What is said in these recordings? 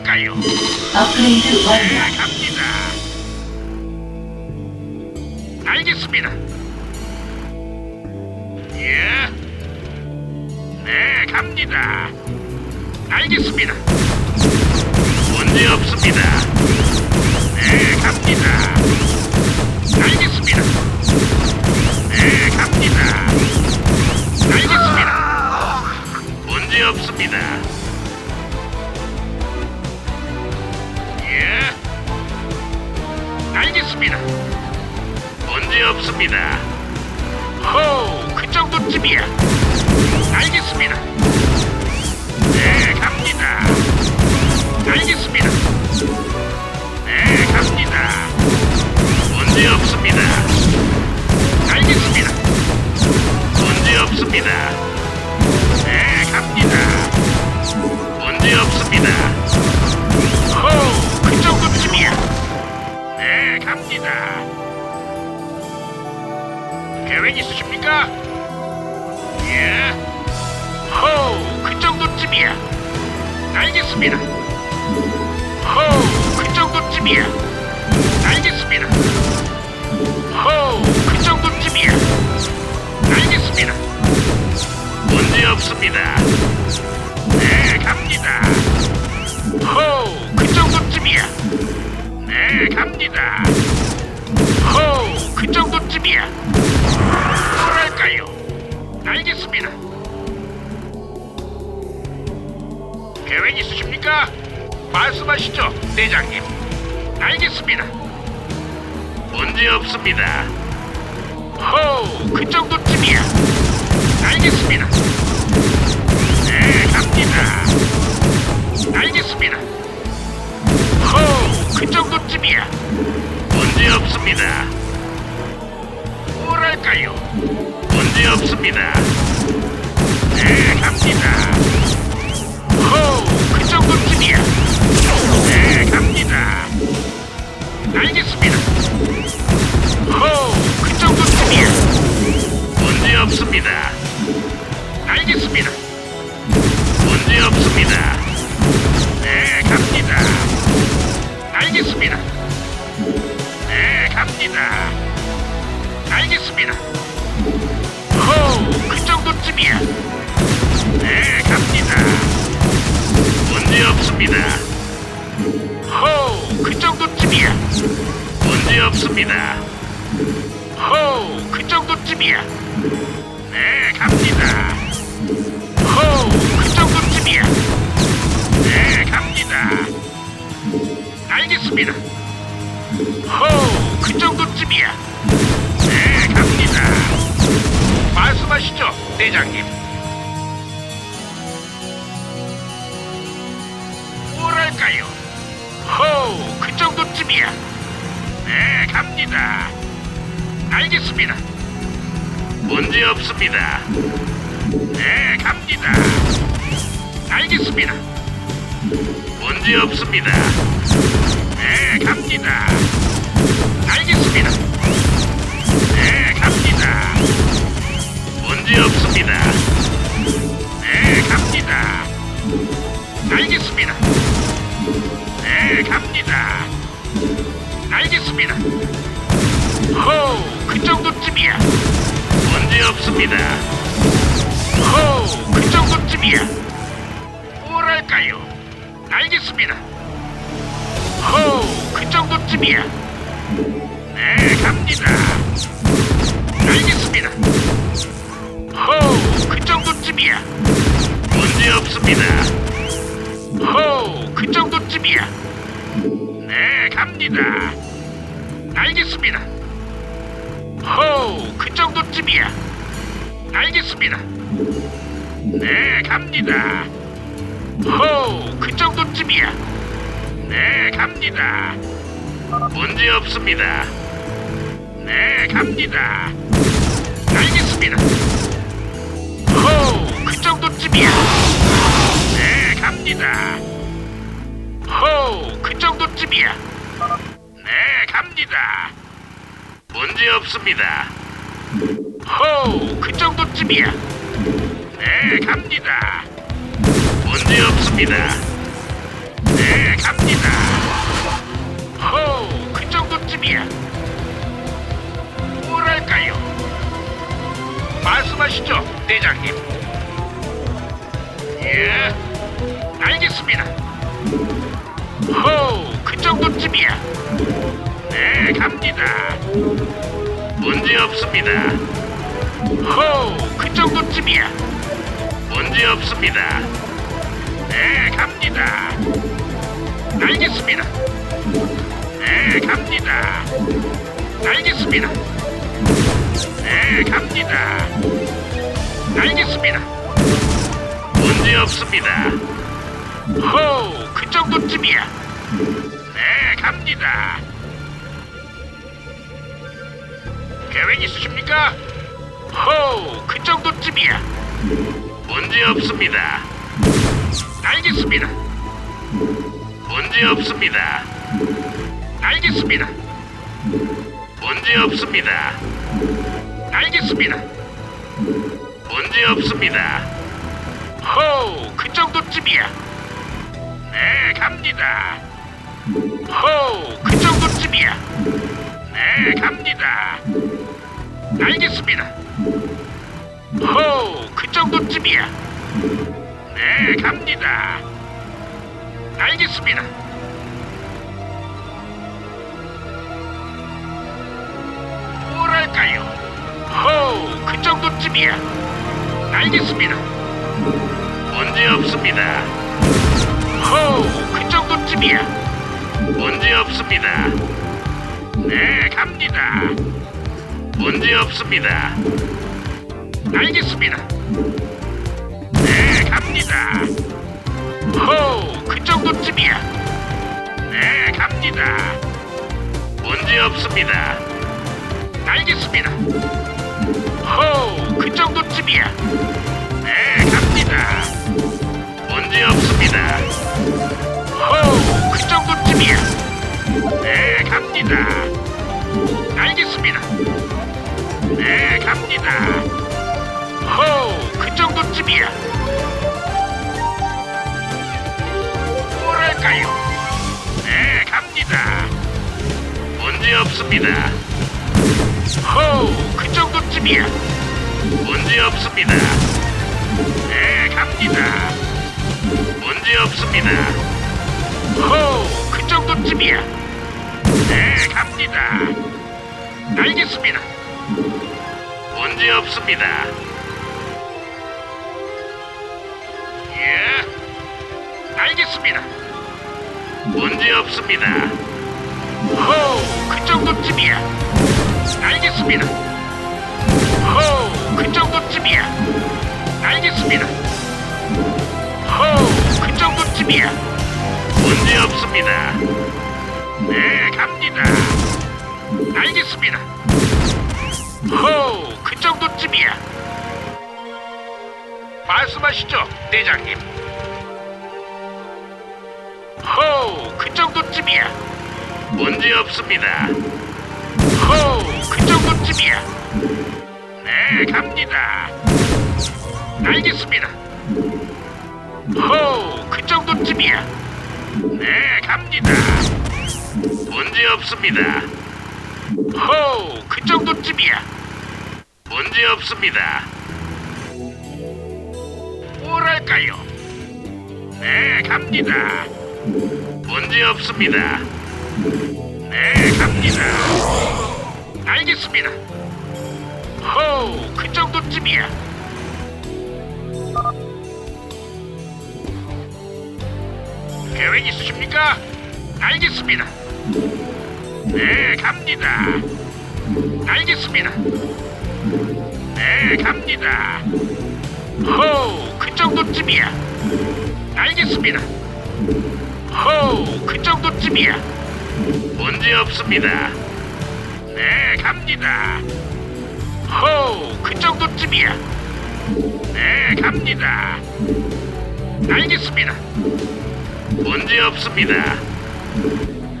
뭐랄까요? 업그레이드 완료. 네, 갑니다. 알겠습니다. 예. 네, 갑니다. 알겠습니다. 문제 없습니다. 있으십니까? 예. 호, 그 정도쯤이야. 알겠습니다. 호, 그 정도쯤이야. 알겠습니다. 호, 그 정도쯤이야. 알겠습니다. 문제 없습니다. 네, 갑니다. 호, 그 정도쯤이야. 네, 갑니다. 호, 그 정도 쯤이야. 뭐랄까요? 알겠습니다. 계획 있으십니까? 말씀하시죠, 대장님. 알겠습니다. 문제 없습니다. 호, 그 정도쯤이야. 알겠습니다. 네, 갑니다. 문제 없습니다. 호, 그 정도쯤이야. 네, 갑니다. 호, 그 정도쯤이야. 네, 갑니다. 알겠습니다. 호, 그 정도쯤이야. 네, 갑니다. 말씀하시죠, 대장님. 뭐랄까요? 호, 그 정도쯤이야. 네, 갑니다. 알겠습니다. 문제 없습니다. 네, 갑니다. 알겠습니다. 문제 없습니다. 네, 갑니다. 알겠습니다. 정도쯤이야. 네, 갑니다. 알겠습니다. 호, 그 정도쯤이야. 문제 없습니다. 호, 그 정도쯤이야. 네, 갑니다. 알겠습니다. 호, 그 정도쯤이야. 알겠습니다. 네, 갑니다. 호, 그 정도쯤이야. 네, 갑니다. 문제 없습니다. 네, 갑니다. 알겠습니다. 호, 그 정도쯤이야. 네, 갑니다. 호, 그 정도쯤이야. 네, 갑니다. 문제 없습니다. 호, 그 정도쯤이야. 네, 갑니다. 문제 없습니다. 네, 갑니다. 정도쯤이야. 뭐랄까요? 말씀하시죠, 대장님. 예, 알겠습니다. 호우, 그 정도쯤이야. 네, 갑니다. 문제 없습니다. 호우, 그 정도쯤이야. 문제 없습니다. 네, 갑니다. 알겠습니다. 네, 갑니다. 알겠습니다. 네, 갑니다. 알겠습니다. 문제 없습니다. 호우, 그 정도쯤이야. 네, 갑니다. 계획 있으십니까? 호우, 그 정도쯤이야. 문제 없습니다. 알겠습니다. 문제 없습니다. 알겠습니다. 문제 없습니다. 알겠습니다. 문제 없습니다. 호우, 그 정도쯤이야. 네, 갑니다. 호우, 그 정도쯤이야. 네, 갑니다. 알겠습니다. 호우, 그 정도쯤이야. 네, 갑니다. 알겠습니다. 정도쯤이야. 알겠습니다. 문제 없습니다. 호우, 그 정도쯤이야. 문제 없습니다. 네, 갑니다. 문제 없습니다. 알겠습니다. 네, 갑니다. 호우, 그 정도쯤이야. 네, 갑니다. 문제 없습니다. 알겠습니다. 호우, 그 정도쯤이야. 네, 갑니다. 문제 없습니다. 호우, 그 정도쯤이야. 네, 갑니다. 알겠습니다. 네, 갑니다. 호우, 그 정도쯤이야. 뭐랄까요? 네, 갑니다. 문제 없습니다. 호우, 그 정도쯤이야. 문제 없습니다. 네, 갑니다. 문제 없습니다. 호우, 그 정도쯤이야. 네, 갑니다. 알겠습니다. 문제 없습니다. 예, 알겠습니다. 문제 없습니다. 호우, 그 정도쯤이야. 알겠습니다. 호우, 그 정도쯤이야. 알겠습니다. 호우, 그 정도쯤이야. 문제 없습니다. 네, 갑니다. 알겠습니다. 호우, 그 정도쯤이야. 말씀하시죠, 대장님. 호우, 그 정도쯤이야. 문제 없습니다. 호우, 그 정도쯤이야. 네, 갑니다. 알겠습니다. 호우, 그 정도쯤이야. 네, 갑니다. 문제 없습니다. 호우, 그 정도쯤이야. 문제 없습니다. 뭐랄까요? 네, 갑니다. 문제 없습니다. 네, 갑니다. 알겠습니다. 호우, 그 정도쯤이야. 계획 있으십니까? 알겠습니다. 네, 갑니다. 알겠습니다. 네, 갑니다. 호우, 그 정도쯤이야. 알겠습니다. 호우, 그 정도쯤이야. 문제 없습니다. 네, 갑니다. 호우, 그 정도쯤이야. 네, 갑니다. 알겠습니다. 문제 없습니다.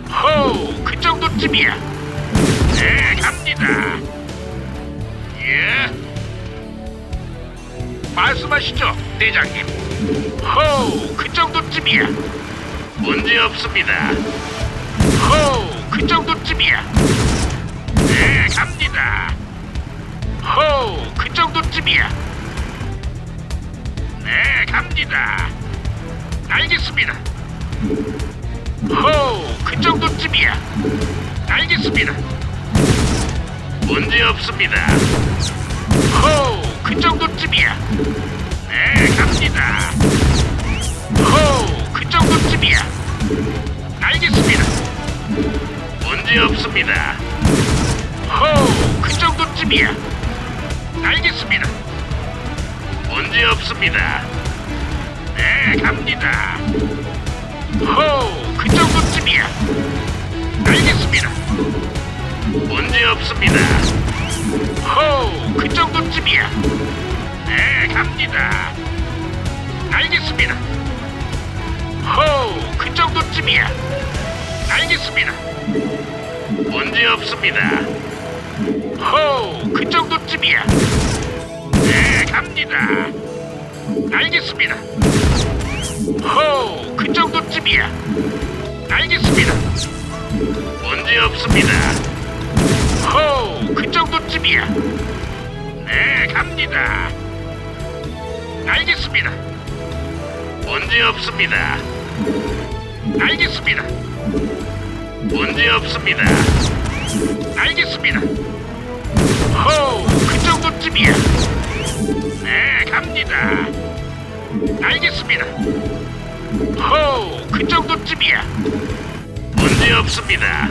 호우, 그 정도쯤이야. 네, 갑니다. 예. 말씀하시죠, 대장님. 호우, 그 정도쯤이야. 문제 없습니다. 호우, 그 정도쯤이야. 네, 갑니다. 호우, 그 정도쯤이야. 네, 갑니다. 알겠습니다. 호우, 그 정도쯤이야. 알겠습니다. 문제 없습니다. 호우, 그 정도쯤이야. 네, 갑니다. 호우, 그 정도쯤이야. 알겠습니다. 문제 없습니다. 호우, 그 정도쯤이야. 알겠습니다. 문제 없습니다. 네, 갑니다. 호우, 그 정도쯤이야. 알겠습니다. 문제 없습니다. 호우, 그 정도쯤이야. 네, 갑니다. 알겠습니다. 호우, 그 정도쯤이야. 알겠습니다. 문제 없습니다. 호우, 그 정도쯤이야. 네, 갑니다. 알겠습니다. 호우, 그 정도쯤이야. 알겠습니다. 문제 없습니다. 호우, 그 정도쯤이야. 네, 갑니다. 알겠습니다. 문제 없습니다. 알겠습니다. 문제 없습니다. 알겠습니다. 호우, 그 정도쯤이야. 네, 갑니다. 알겠습니다. 호우, 그 정도쯤이야. 문제 없습니다.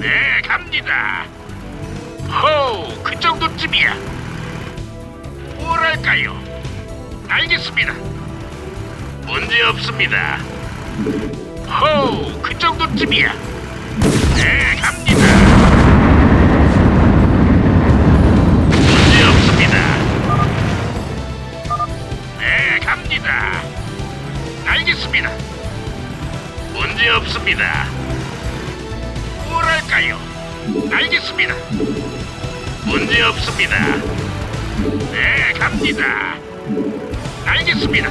네, 갑니다. 호우, 그 정도쯤이야. 뭐랄까요? 알겠습니다. 문제 없습니다. 호우, 그 정도쯤이야. 네, 갑니다. 문제 없습니다. 네, 갑니다. 알겠습니다. 문제 없습니다. 뭐랄까요? 알겠습니다. 문제 없습니다. 네, 갑니다. 알겠습니다.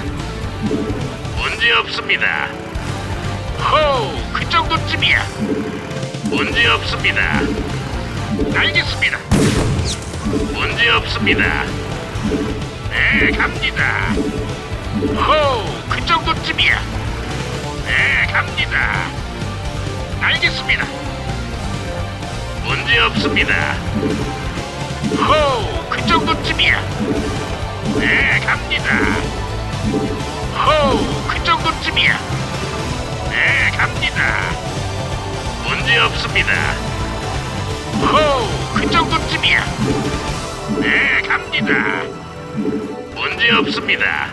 문제 없습니다. 호우, 그 정도쯤이야. 문제 없습니다. 알겠습니다. 문제 없습니다. 네, 갑니다. 호우, 그 정도쯤이야. 네, 갑니다. 알겠습니다. 문제 없습니다. 호우, 그 정도쯤이야. 네, 갑니다. 호우, 그 정도쯤이야. 네, 갑니다. 문제 없습니다. 호우, 그 정도쯤이야. 네, 갑니다. 문제 없습니다.